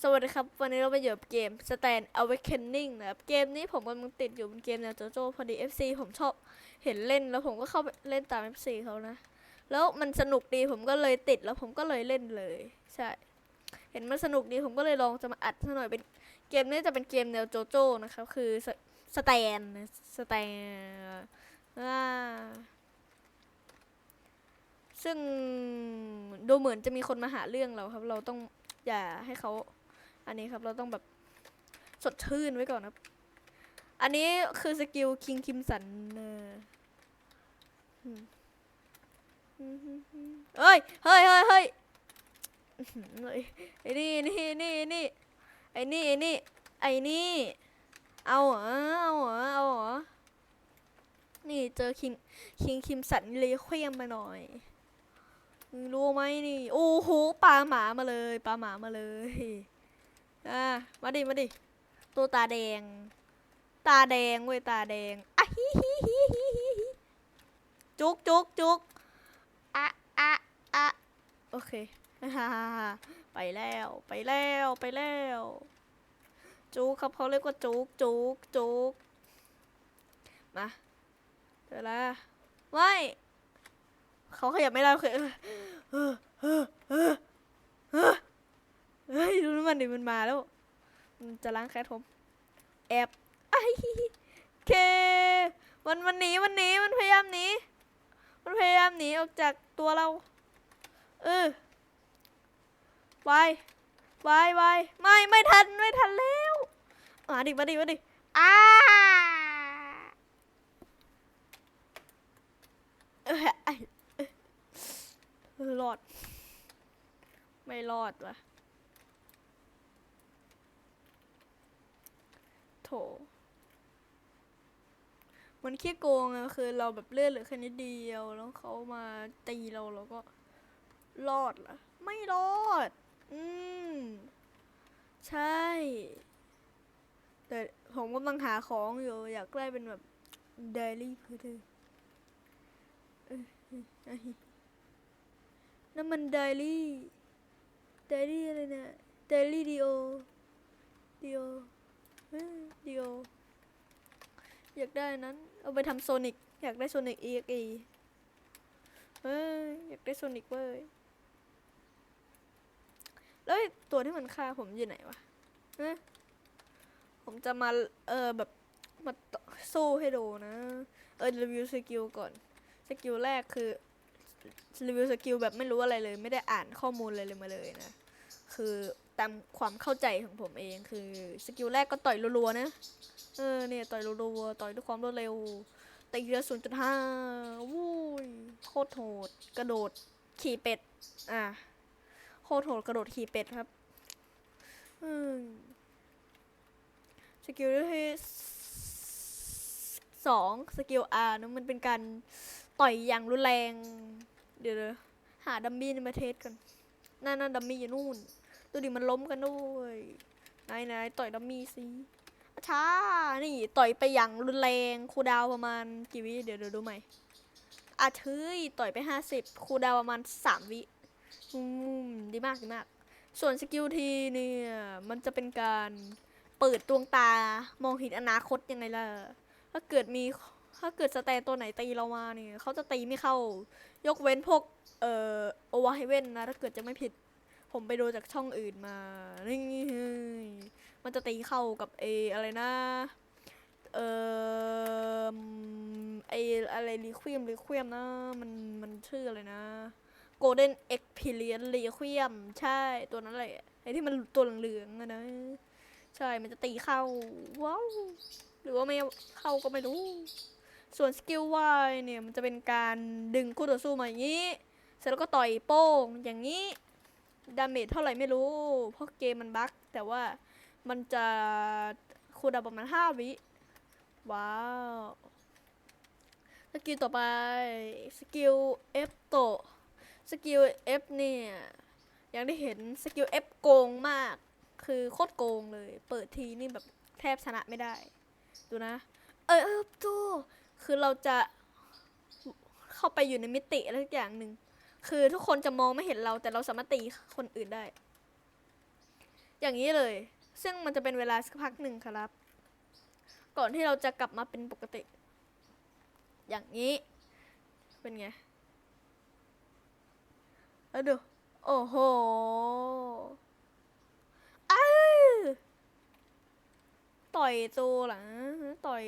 สวัสดีครับ วันนี้เราไปอยู่กับเกม Stand Awakening นะครับ เกมนี้ผมกำลังติดอยู่เป็นเกมแนวโจโจ้พอดี FC ผมชอบเห็นเล่นแล้วผมก็เข้าไปเล่นตาม FC เขานะ แล้วมันสนุกดีผมก็เลยติดแล้วผมก็เลยเล่นเลย ใช่ เห็นมันสนุกดีผมก็เลยลองจะมาอัดซะหน่อยเป็นเกมนี้จะเป็นเกมแนวโจโจ้นะครับ คือสแตนสแตนอ่าซึ่งดูเหมือนจะมีคนมาหาเรื่องเราครับ เราต้องอย่าให้เขา อันนี้ครับเราต้องแบบสดชื่นไว้ก่อนครับ อันนี้คือสกิลคิงคิมสันเออเฮ้ย เฮ้ยเฮ้ยเฮ้ยไอ้นี่นี่นี่นี่ไอ้นี่ไอ้นี่ไอ้นี่ เอาเหรอเอาเหรอเอาเหรอนี่เจอคิงคิงคิมสันเลยเคว้งมาหน่อยรู้ไหมนี่ โอ้โหปลาหมามาเลยปลาหมามาเลย อะมาดิมาดิตัวตาแดง ตาแดงเว้ยตาแดงอะฮิฮิฮิฮิฮิฮิจุกจุกจุกอะอะอะโอเคฮ่าฮ่าฮ่าไปแล้วไปแล้วไปแล้วจุกครับเขาเรียกว่าจุกจุกจุกมาเดี๋ยวละไม่เขาขยับไม่ได้โอเค เฮ้ยดูน้ำมันดิมันมาแล้ว มันจะล้างแค้นผมแอบไอ้เค มันมันหนีมันหนีมันพยายามหนีมันพยายามหนีออกจากตัวเรา เออวายวายวายไม่ไม่ทันไม่ทันแล้วมาดิมาดิมาดิอ้าเออไอ้เออเออรอด ไม่รอดวะ โถ มันขี้โกงอะคือเราแบบเลือดเหลือแค่นิดเดียว แล้วเขามาตีเราเราก็รอดเหรอไม่รอด อืม ใช่ แต่ผมกำลังหาของอยู่อยากได้เป็นแบบเดลี่พื้นที่เอ้ยเอ้ยเอ้ยนั่นมันเดลี่เดลี่อะไรเนี่ยเดลี่ดีโอดีโอ เดียว อยากได้นั้น เอาไปทำโซนิกอยากได้โซนิกเอ็กเอเฮ้ยอยากได้โซนิกเว้ยแล้วตัวที่มันฆ่าผมอยู่ไหนวะฮะผมจะมา เออแบบ มาสู้ให้ดูนะ เออรีวิวสกิลก่อน สกิลแรกคือรีวิวสกิลแบบไม่รู้อะไรเลย ไม่ได้อ่านข้อมูลอะไรเลยมาเลยนะ คือตามความเข้าใจของผมเองคือสกิลแรกก็ต่อยรัวๆนะ เออเนี่ยต่อยรัวๆต่อยด้วยความรวดเร็วตีเรือศูนย์จุดห้าวู้ยโคตรโหดกระโดดขี่เป็ด อะโคตรโหดกระโดดขี่เป็ดครับอืมสกิลที่สองสกิลอาร์นะมันเป็นการต่อยอย่างรุนแรง เดี๋ยวหาดัมมี่มาเทสกันนั่นนั่นดัมมี่อยู่นู่น ดูดิมันล้มกันด้วย นายนายต่อยดัมมี่สิ ช้า นี่ต่อยไปอย่างรุนแรงคูดาวประมาณกี่วิ เดี๋ยวเดี๋ยวดูใหม่อาเฮ้ยต่อยไปห้าสิบคูดาวประมาณสามวิอืมดีมากดีมาก ส่วนสกิลทีเนี่ย มันจะเป็นการเปิดดวงตามองเห็นอนาคตยังไงล่ะ ถ้าเกิดมีถ้าเกิดสแตนตัวไหนตีเรามาเนี่ยเขาจะตีไม่เข้า ยกเว้นพวก เอ่อโอวาเฮเว่นนะ ถ้าเกิดจะไม่ผิด ผมไปดูจากช่องอื่นมานี่ มันจะตีเข้ากับเออะไรนะ เอ่อไออะไรรีควีมรีควีมนะ มันมันชื่ออะไรนะ Golden Experience Requiem ใช่ตัวนั้นแหละไอที่มันตัวเหลืองๆอะนะ ใช่มันจะตีเข้า ว้าว หรือว่าไม่เข้าก็ไม่รู้ ส่วนสกิลวายเนี่ย มันจะเป็นการดึงคู่ต่อสู้มาอย่างนี้ เสร็จแล้วก็ต่อยโป้งอย่างนี้ ดาเมจเท่าไหร่ไม่รู้ เพราะเกมมันบั๊กแต่ว่า มันจะคูลดาวประมาณห้าวิ ว้าว สกิลต่อไป สกิล F โต สกิล F เนี่ย อย่างที่เห็นสกิล F โกงมาก คือโคตรโกงเลย เปิดทีนี่แบบแทบชนะไม่ได้ ดูนะ เออเออตัวคือเราจะเข้าไปอยู่ในมิติอะไรสักอย่างหนึ่ง คือทุกคนจะมองไม่เห็นเราแต่เราสามารถตีคนอื่นได้ อย่างนี้เลย ซึ่งมันจะเป็นเวลาสักพักหนึ่งครับ ก่อนที่เราจะกลับมาเป็นปกติ อย่างนี้ เป็นไง แล้วดู โอ้โหอ้าวต่อยตัวหลังต่อย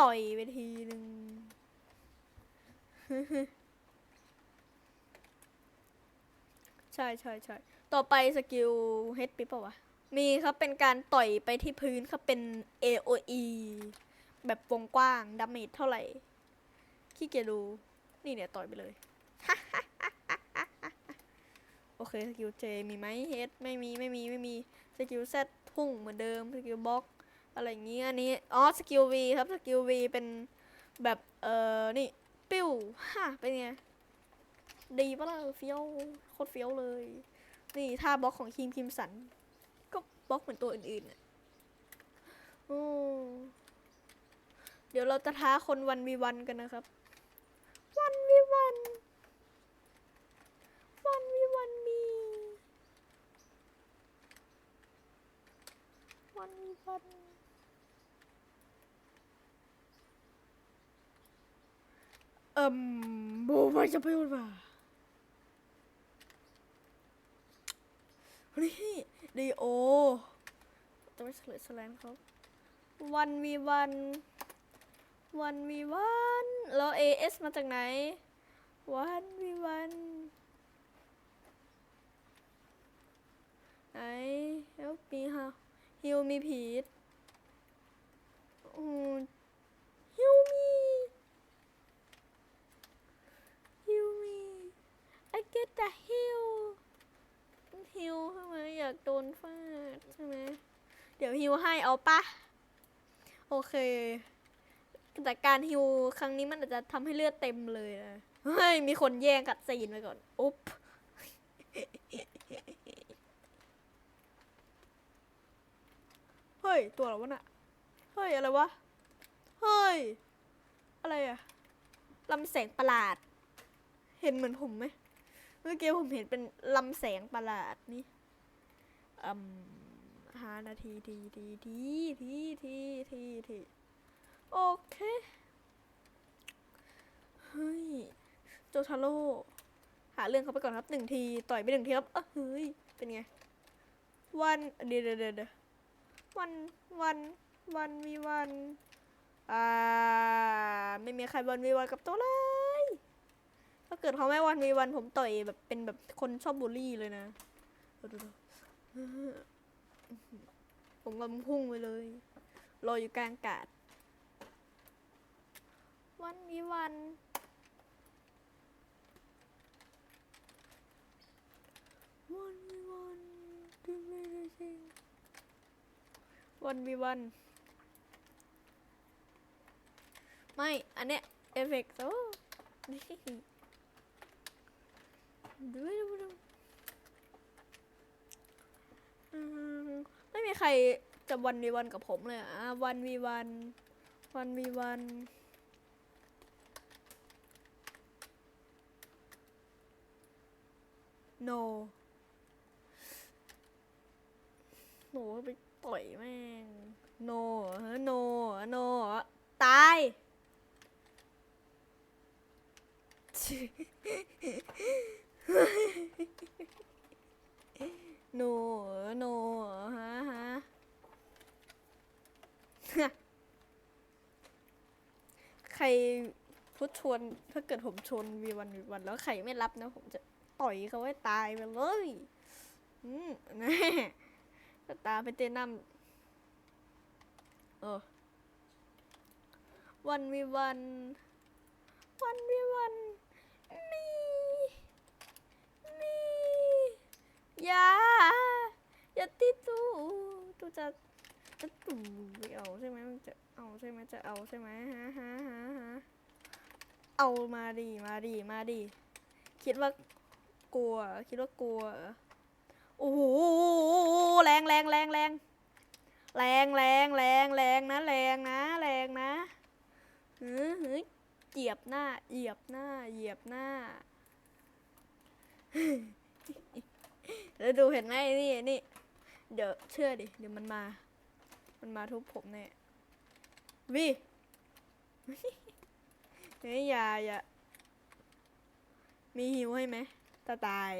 ต่อยไปทีหนึ่งใช่ใช่ใช่ ต่อไปสกิลเฮดปิปะวะ มีครับเป็นการต่อยไปที่พื้นครับเป็น AOE แบบวงกว้างดาเมจเท่าไหร่ ขี้เกียจดูนี่เนี่ยต่อยไปเลย โอเคสกิลเจมีไหมเฮดไม่มีไม่มีไม่มีสกิลเซตพุ่งเหมือนเดิมสกิลบล็อกอะไรอย่างงี้ยอันนี้อ๋อสกิลวีครับสกิลวีเป็นแบบเอ่อนี่ปิ้วฮ่าเป็นไงดีปะล่ะเฟี้ยวโคตรเฟี้ยวเลย นี่ท่าบล็อกของคิมคิมสัน ก็บล็อกเหมือนตัวอื่นๆน่ะโอ้เดี๋ยวเราจะท้าคนวันวีวันกันนะครับ วันวีวัน วันวีวันมี วันวีวัน เอิ่มโบไปจะไปวันว่า นี่ดีโอจะไม่เฉลยแสลงครับวันวีวันวันวีวันแล้วเอเอสมาจากไหนวันวีวันไหน help me ฮะ heal me please อืม heal me heal me I get the heal heal ใช่ไหมอยากโดนฟาดใช่ไหมเดี๋ยวฮิวให้เอาปะโอเคแต่การฮิวครั้งนี้มันอาจจะทำให้เลือดเต็มเลยนะเฮ้ยมีคนแย่งกัดซีนไปก่อนอุ๊บเฮ้ย ตัวอะไรวะน่ะ เฮ้ย อะไรวะ เฮ้ย อะไรอะลำแสงประหลาด เห็นเหมือนผมไหม เมื่อกี้ผมเห็นเป็นลำแสงประหลาดนี่อืมห้านาทีทีทีทีทีทีทีทีโอเค เฮ้ย โจทาโร่หาเรื่องเขาไปก่อนครับหนึ่งที ต่อยไปหนึ่งทีครับ เออเฮ้ย เป็นไง วันเดี๋ยวเดี๋ยวเดี๋ยวเดี๋ยววันวันวันมีวัน อ่า ไม่มีใครวันมีวันกับตัวเลย ถ้าเกิดเขาไม่วันมีวันผมต่อยแบบเป็นแบบคนชอบบูลลี่เลยนะผมกำลังพุ่งไปเลยรออยู่กลางอากาศ วันวีวันวันวีวันดูไม่ได้จริงวันวีวัน ไม่ อันเนี้ยเอฟเฟกต์โอ้ ไม่มีใครจะวันวีวันกับผมเลยอะวันวีวันวันวีวันโนโนไปต่อยแม่งโนเฮโนโนตาย โนโนฮะฮะใครพูดชวนถ้าเกิดผมชวนวีวันวีวันแล้วใครไม่รับนะ ผมจะต่อยเขาให้ตายไปเลย อืมน่จะตาไปเต้นน้ำเออวันวีวัน วันวีวันมีมี อย่า อย่าตีตูตูจะจะตูไม่เอาใช่ไหมมันจะเอาใช่ไหมจะเอาใช่ไหมฮะฮะฮะฮะเอามาดีมาดีมาดีคิดว่ากลัว คิดว่ากลัวโอ้โหแรงแรงแรงแรงแรงแรงแรงแรงนะแรงนะแรงนะหือหือเหยียบหน้าเหยียบหน้าเหยียบหน้า เดี๋ยวดูเห็นไหมนี่นี่ เดี๋ยวเชื่อดิ เดี๋ยวมันมา มันมาทุบผมแน่วิเฮ้ยอย่าอย่ามีหิวให้ไหมตาตาย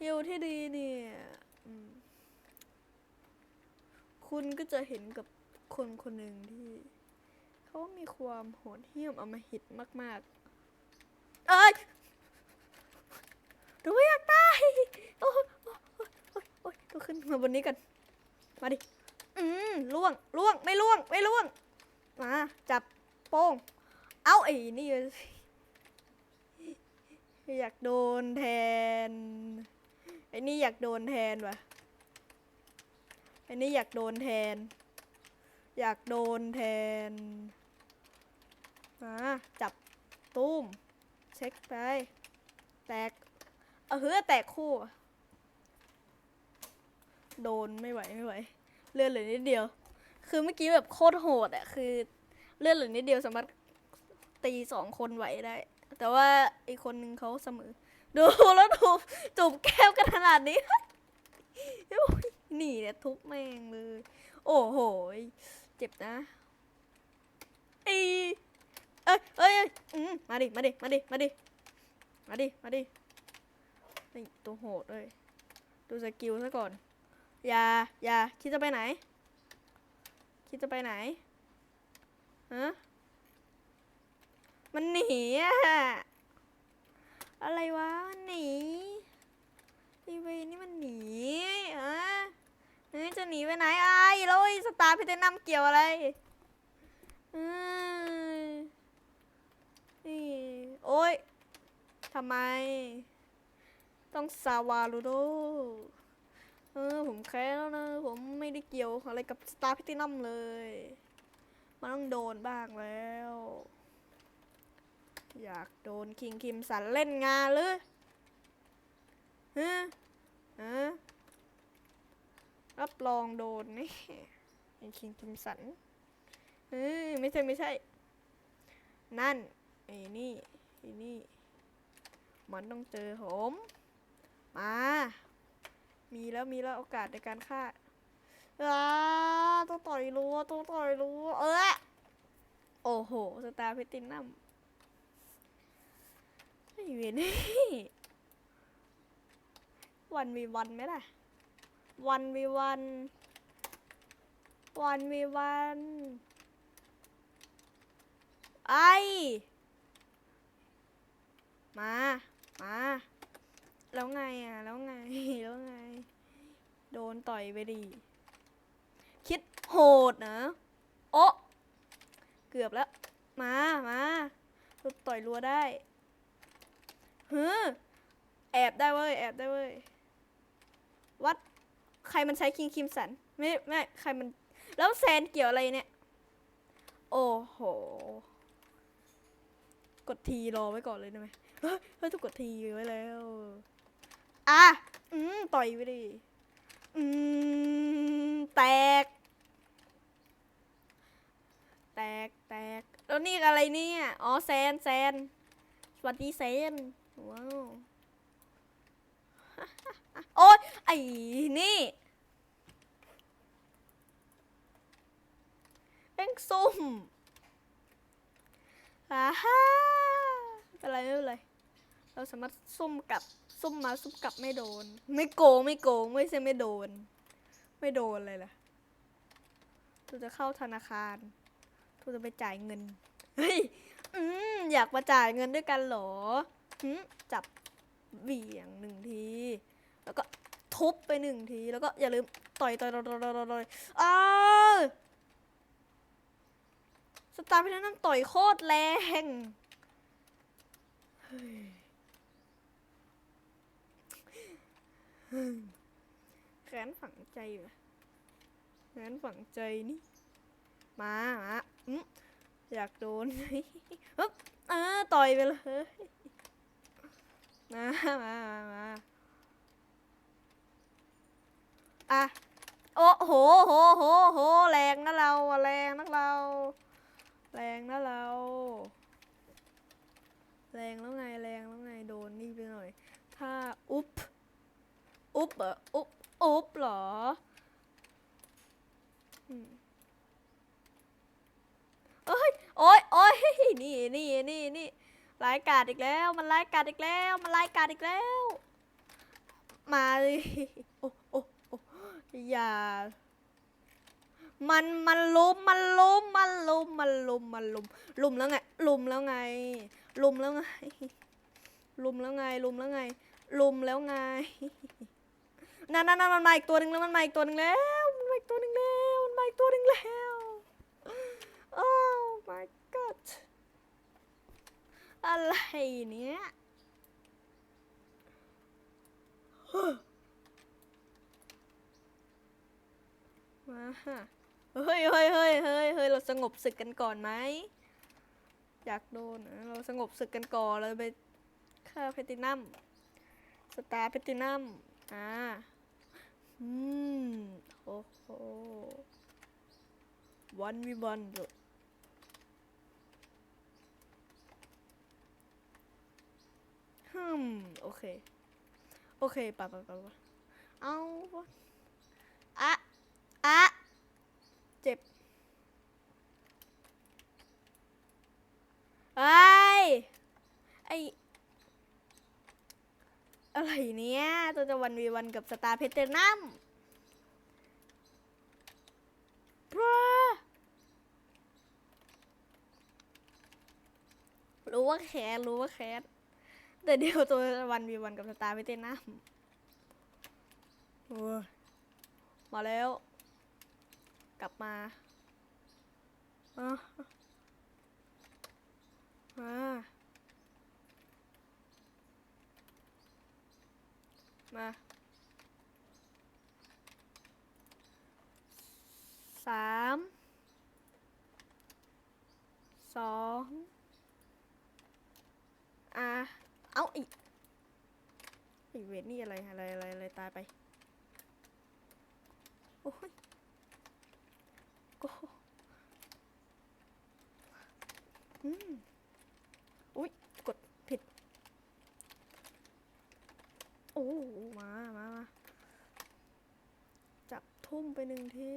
หิวที่ดีเนี่ยคุณก็จะเห็นกับคนคนหนึ่งที่ เขามีความโหดเหี้ยมอมหิตมาก ๆ เอ้ย ดูไม่อยากตายโอ้ยโอ้ยโอ้ยโอ้ยโอ้ยก็ขึ้นมาบนนี้กัน มาดิ อืมล่วงล่วงไม่ล่วงไม่ล่วง มา จับโป้ง เอาไอ้นี่อยากโดนแทน ไอ้นี่อยากโดนแทนวะไอ้นี่อยากโดนแทน อยากโดนแทน มา จับตุ้ม เช็คไป แตก เออเฮ้ยแตกคู่ โดนไม่ไหวไม่ไหว เลือดเหลือนิดเดียว คือเมื่อกี้แบบโคตรโหดอะคือ เลือดเหลือนิดเดียวสามารถตีสองคนไหวได้ แต่ว่าอีกคนนึงเขาเสมอ ดูแล้วดูจูบแก้วกันขนาดนี้หนีเนี่ยทุบแม่งเลย โอ้โห เจ็บนะอีเอ้ยเอ้ยเอ้ยอืมมาดิ มาดิ มาดิ มาดิ มาดิ มาดิ นี่ตัวโหดเลย ดูสกิลซะก่อน อย่า อย่า คิดจะไปไหน คิดจะไปไหนฮะมันหนีอะอะไรวะมันหนีทีวีนี่มันหนีอะเฮ้ยจะหนีไปไหนไอ้ายแล้วไอ้สตาร์พิเทนัมเกี่ยวอะไรอ้ยนี่โอ๊ยทำไม ต้องซาวาลูโดเออผมแค้นแล้วนะ ผมไม่ได้เกี่ยวอะไรกับสตาร์พิตินัมเลย มันต้องโดนบ้างแล้ว อยากโดนคิงคิมสันเล่นงานหรือฮะฮะรับรองโดนนี่ไอ้คิงคิมสันเออไม่ใช่ไม่ใช่ นั่นไอ้นี่ไอ้นี่ มันต้องเจอผม มา มีแล้วมีแล้วโอกาสในการฆ่าอ้าต้องต่อยรัวต้องต่อยรัวเออโอ้โห สตาร์เพตินัมไอเวนี่วันวีวันไหมล่ะ วันวีวัน วันวีวัน ไอ มา มา แล้วไงอะ แล้วไง แล้วไง โดนต่อยไปดิ คิดโหดนะโอะเกือบแล้ว มา มาต่อยรัวได้ฮึแอบได้เว้ย แอบได้เว้ย วัด ใครมันใช้คิงคิมสัน ไม่ ไม่ ใครมัน แล้วแซนเกี่ยวอะไรเนี่ย โอ้โห กดทีรอไว้ก่อนเลยได้ไหมเฮ้ย เฮ้ยต้องกดทีไว้แล้ว อะอืมต่อยไปดิอืมแตก แตกแตกแล้วนี่อะไรเนี่ยอ๋อแซนแซนสวัสดีแซนว้าวโอ๊ยไอ้นี่แป้งส้มอ่าฮ่าไม่เป็นไรไม่เป็นไรเราสามารถซุ่มกับ ซุ่มมาซุ่มกลับไม่โดน ไม่โกงไม่โกงไม่ใช่ไม่โดน ไม่โดนเลยล่ะทูจะเข้าธนาคารทูจะไปจ่ายเงินเฮ้ยอืมอยากมาจ่ายเงินด้วยกันเหรอหืมจับเหวี่ยงหนึ่งที แล้วก็ทุบไปหนึ่งที แล้วก็อย่าลืมต่อยต่อยต่อยต่อยต่อยอ้าวสตาร์พินันต่อยโคตรแรงเฮ้ย แขนฝังใจว่ะแขนฝังใจนี่ มามาอืมอยากโดนฮึบเออต่อยไปเลยมามามามาอะโอ้โหโหโหโหแรงนะเราแรงนะเรา แรงนะเรา แรงแล้วไงแรงแล้วไงโดนนี่ไปหน่อย ถ้าอุ๊บ อุ๊บเหรออุ๊บอุ๊บเหรอเอ้ยโอ้ยโอ้ยนี่นี่นี่นี่รายการอีกแล้ว มันรายการอีกแล้ว มันรายการอีกแล้ว มาเลยโอ้โอ้โอ้อย่า มันมันลุมมันลุมมันลุมมันลุมมันลุมลุมแล้วไงลุมแล้วไงลุมแล้วไงลุมแล้วไงลุมแล้วไงลุมแล้วไง นั่นนั่นนั่นมันมาอีกตัวหนึ่งแล้วมันมาอีกตัวหนึ่งแล้วมันมาอีกตัวหนึ่งแล้วมันมาอีกตัวหนึ่งแล้วโอ้ my god อะไรเนี้ยมาฮะเฮ้ยเฮ้ยเฮ้ยเฮ้ยเฮ้ยเราสงบศึกกันก่อนไหมอยากโดนเราสงบศึกกันก่อนเราไปฆ่าเพตินัมสตาร์เพตินัมอ่า อืมโอ้โหวันวิวันเดอฮึมโอเค โอเคปะปะปะปะเอาวะอะอะเจ็บไอ้ไอ อะไรเนี้ยตัวจะวันวีวันกับสตาร์เพเทนัมบรรู้ว่าแคสรู้ว่าแคสแต่เดียวตัววันวีวันกับสตาร์เพเทนัมโอ้ยมาแล้ว กลับมาอะมา มาสามสองอะเอาอีกอีเวทนี่อะไรอะไรอะไรอะไรตายไป โอ้ยโอ้อืมอุ้ย กดผิด โอ้มามามาจับทุ่มไปหนึ่งที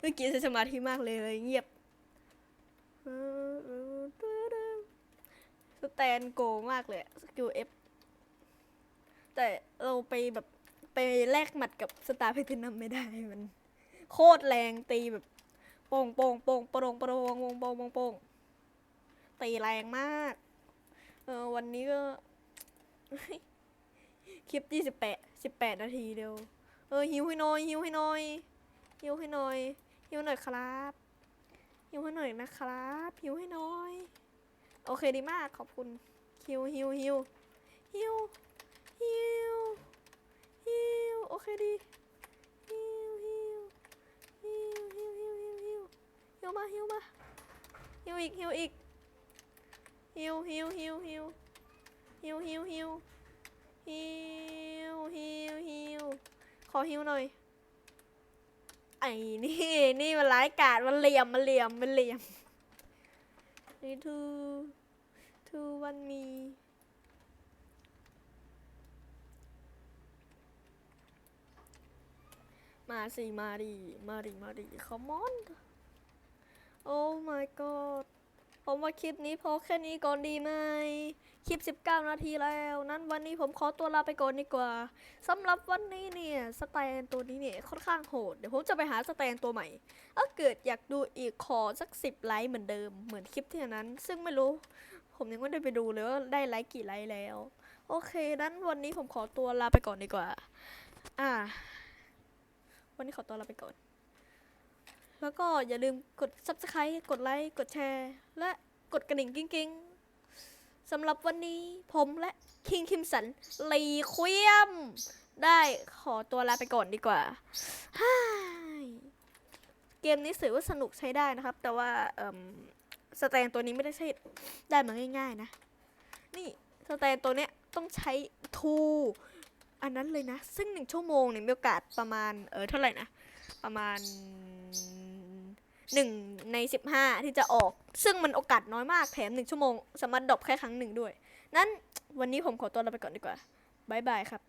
เมื่อกี้ใช้สมาธิมากเลยเลยเงียบสแตนโกมากเลยสกิลเอฟแต่เราไปแบบไปแลกหมัดกับสตาร์เพทินัมไม่ได้มัน โคตรแรงตีแบบโป่งโป่งโป่งโป่งโป่งโป่งโป่งโป่งโป่งโป่งตีแรงมาก เออวันนี้ก็ คลิปยี่สิบแปดสิบแปดนาทีเดียว เออหิวให้หน่อยหิวให้หน่อยหิวให้หน่อยหิวหน่อยครับหิวให้หน่อยนะครับหิวให้หน่อย โอเคดีมากขอบคุณหิวหิวหิวหิวหิวหิวโอเคดีหิวหิวหิวหิวหิวหิวหิวหิวมาหิวมาหิวอีกหิวอีกหิวหิวหิวหิวหิวหิวหิวหิวหิวหิว อฮิวหน่อย ไอ้นี่ นี่มันร้ายกาจมันเหลี่ยม มันเหลี่ยม มันเหลี่ยม นี่ทูทูวันมีมาสิมาดิมาดิมาดิ come on โอ้ my god ผมว่าคลิปนี้พอแค่นี้ก่อนดีไหม คลิป 19 นาทีแล้ว นั้นวันนี้ผมขอตัวลาไปก่อนดีกว่าสำหรับวันนี้เนี่ยสแตนตัวนี้เนี่ยค่อนข้างโหด เดี๋ยวผมจะไปหาสแตนตัวใหม่ถ้าเกิดอยากดูอีกขอสักสิบไลค์เหมือนเดิมเหมือนคลิปที่นั้น ซึ่งไม่รู้ ผมยังไม่ได้ไปดูเลยว่าได้ไลค์กี่ไลค์แล้ว โอเค นั้นวันนี้ผมขอตัวลาไปก่อนดีกว่า อ่า วันนี้ขอตัวลาไปก่อน แล้วก็อย่าลืมกด subscribe กดไลค์ กดแชร์ และกดกระดิ่งกิ้งๆสำหรับวันนี้ผมและคิงคิมสันลีควีมได้ขอตัวลาไปก่อนดีกว่าฮ่าเกมนี้ถือว่าสนุกใช้ได้นะครับ แต่ว่าสแตนตัวนี้ไม่ได้ใช้ได้มาง่าย ๆ นะ นี่สแตนตัวเนี้ยต้องใช้ทูอันนั้นเลยนะ ซึ่งหนึ่งชั่วโมงเนี่ยมีโอกาสประมาณเออเท่าไหร่นะ ประมาณ หนึ่งในสิบห้าที่จะออก ซึ่งมันโอกาสน้อยมากแถมหนึ่งชั่วโมง สามารถดรอปแค่ครั้งหนึ่งด้วย นั้นวันนี้ผมขอตัวลาไปก่อนดีกว่าบายบายครับ